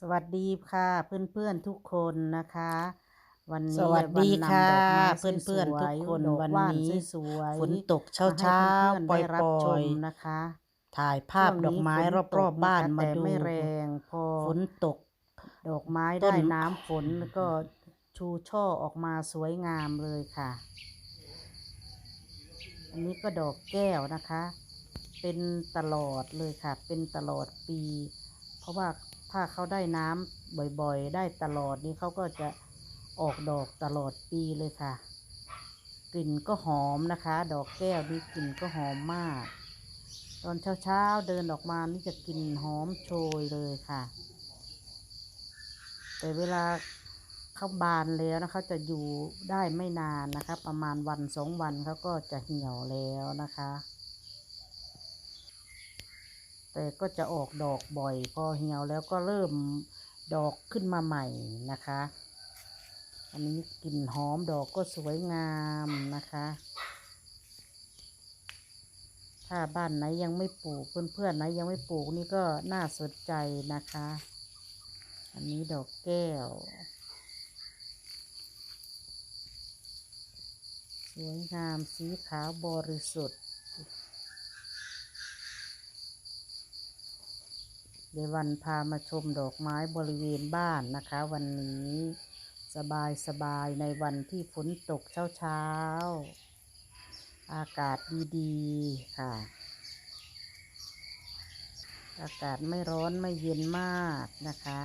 สวัสดีค่ะเพื่อนๆทุกคนนะคะ วันนี้สวัสดีค่ะวันนำดอกไม้เพื่อนๆทุกคนสวยๆดอวันว่านนี้สวยๆฝนตกเช้ามาเช้าให้เพื่อนๆได้ปล่อยรับปชล่อมยนะคะ ถ่ายภาพดอกไม้ช่วงนี้รอบๆบ้านฝตกะคะมาแต่ดูไม่แรงพอฝนตก ดอกไม้ต้ได้นน้ำฝนแล้วก็ชูช่อออกมาสวยงามเลยค่ะ อันนี้ก็ดอกแก้วนะคะ เป็นตลอดเลยค่ะ เป็นตลอดปี เพราะว่าถ้าเขาได้น้ำบ่อยๆ ได้ตลอดนี่เขาก็จะออกดอกตลอดปีเลยค่ะ กลิ่นก็หอมนะคะ ดอกแก้วนี่กลิ่นก็หอมมาก ตอนเช้าๆเดินออกมานี่จะกลิ่นหอมโชยเลยค่ะ แต่เวลาเขาบานแล้วนะเขาจะอยู่ได้ไม่นานนะคะ ประมาณวันสองวันเขาก็จะเหี่ยวแล้วนะคะ แต่ก็จะออกดอกบ่อยพอเหี่ยวแล้วก็เริ่มดอกขึ้นมาใหม่นะคะ อันนี้กลิ่นหอมดอกก็สวยงามนะคะ ถ้าบ้านไหนยังไม่ปลูกเพื่อนๆไหนยังไม่ปลูกนี่ก็น่าสนใจนะคะ อันนี้ดอกแก้ว สวยงามสีขาวบริสุทธิ์ เดวันพามาชมดอกไม้บริเวณบ้านนะคะ วันนี้สบายสบายๆในวันที่ฝนตกเช้าเช้าๆอากาศดีๆค่ะ อากาศไม่ร้อนไม่เย็นมากนะคะ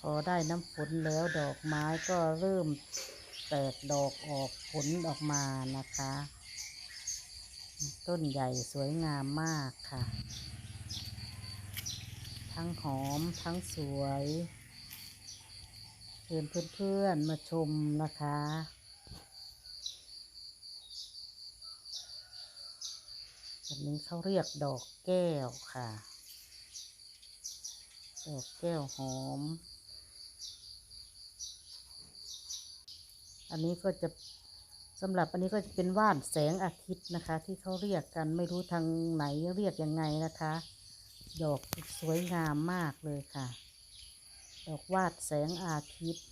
พอได้น้ำฝนแล้วดอกไม้ก็เริ่มแตกดอกออกผลออกมานะคะ ต้นใหญ่สวยงามมากค่ะ ทั้งหอมทั้งสวยเชิญเพื่อนๆมาชมนะคะ อันนี้เขาเรียกดอกแก้วค่ะ ดอกแก้วหอม อันนี้ก็จะ สำหรับอันนี้ก็จะเป็นว่านแสงอาทิตย์นะคะ ที่เขาเรียกกันไม่รู้ทางไหนเรียกยังไงนะคะดอกสวยงามมากเลยค่ะ ดอกวาดแสงอาทิตย์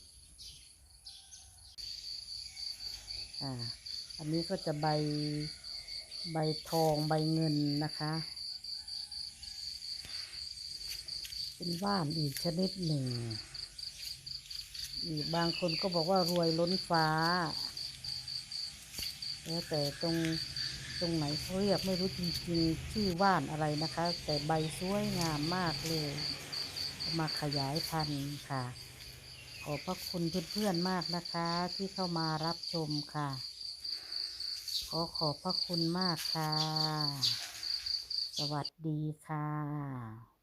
อ่าอันนี้ก็จะใบใบทองใบเงินนะคะ เป็นว่านอีกชนิดหนึ่งอีกบางคนก็บอกว่ารวยล้นฟ้า แล้วแต่ตรงตรงไหนเขาเรียกไม่รู้จริงๆชื่อว่านอะไรนะคะ แต่ใบสวยงามมากเลย มาขยายพันธุ์ค่ะ ขอบพระคุณเพื่อนๆมากนะคะ ที่เข้ามารับชมค่ะ ขอขอบพระคุณมากค่ะ สวัสดีค่ะ